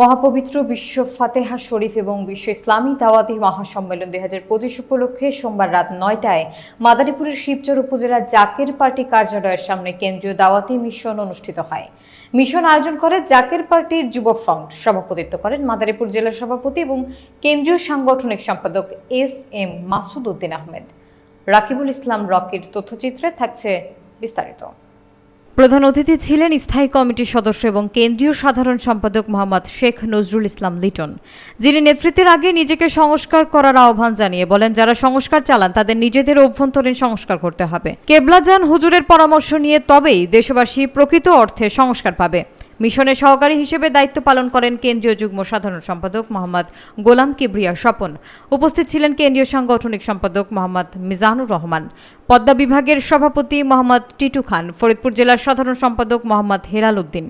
মহাপবিত্র বিশ্ব ফাতেহা শরীফ এবং বিশ্ব ইসলামী দাওয়াতি মহাসম্মেলন দুই হাজার পঁচিশ উপলক্ষে সোমবার রাত নয়টায় মাদারীপুরের শিবচর উপজেলা জাকের পার্টি কার্যালয়ের সামনে কেন্দ্রীয় দাওয়াতি মিশন অনুষ্ঠিত হয়। মিশন আয়োজন করে জাকের পার্টির যুব ফ্রন্ট সভাপতিত্ব করেন মাদারীপুর জেলা সভাপতি এবং কেন্দ্রীয় সাংগঠনিক সম্পাদক এস এম মাসুদ উদ্দিন আহমেদ। রাকিবুল ইসলাম রকির তথ্যচিত্রে থাকছে বিস্তারিত। প্রধান অতিথি ছিলেন স্থায়ী কমিটির সদস্য এবং কেন্দ্রীয় সাধারণ সম্পাদক মোহাম্মদ শেখ নজরুল ইসলাম লিটন। যিনি নেতৃত্বের আগে নিজেকে সংস্কার করার আহ্বান জানিয়ে বলেন, যারা সংস্কার চালান, তাদের নিজেদের অভ্যন্তরীণ সংস্কার করতে হবে। কেবলাজান হুজুরের পরামর্শ নিয়ে তবেই দেশবাসী প্রকৃত অর্থে সংস্কার পাবে। মিশনের সহকারী হিসেবে দায়িত্ব পালন করেন কেন্দ্রীয় যুগ্ম সাধারণ সম্পাদক মোহাম্মদ গোলাম কিবরিয়া স্বপন। উপস্থিত ছিলেন কেন্দ্রীয় সাংগঠনিক সম্পাদক মোহাম্মদ মিজানুর রহমান। পদ্মা বিভাগের সভাপতি মোহাম্মদ টিটু খান, ফরিদপুর জেলার সাধারণ সম্পাদক মোহাম্মদ হেলাল উদ্দিন।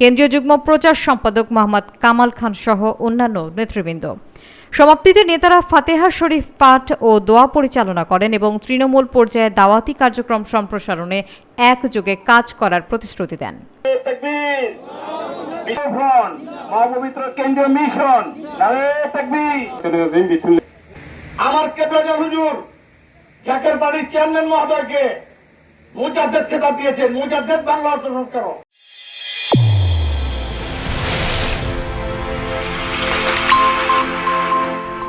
কেন্দ্রীয় যুগ্ম প্রচার সম্পাদক মোহাম্মদ কামাল খান সহ অন্যান্য নেতৃবৃন্দ। সমাপ্তিতে নেতারা ফাতেহা শরীফ পাঠ ও দোয়া পরিচালনা করেন এবং তৃণমূল পর্যায়ে দাওয়াতি কার্যক্রম সম্প্রসারণে একযোগে কাজ করার প্রতিশ্রুতি দেন। আমার হুজুর জাকের বাড়ির চেয়ারম্যান মহোদয়কে মুজাদ্দেদ খেতাব দিয়েছেন, মুজাদ্দেদ বাংলা অর্থ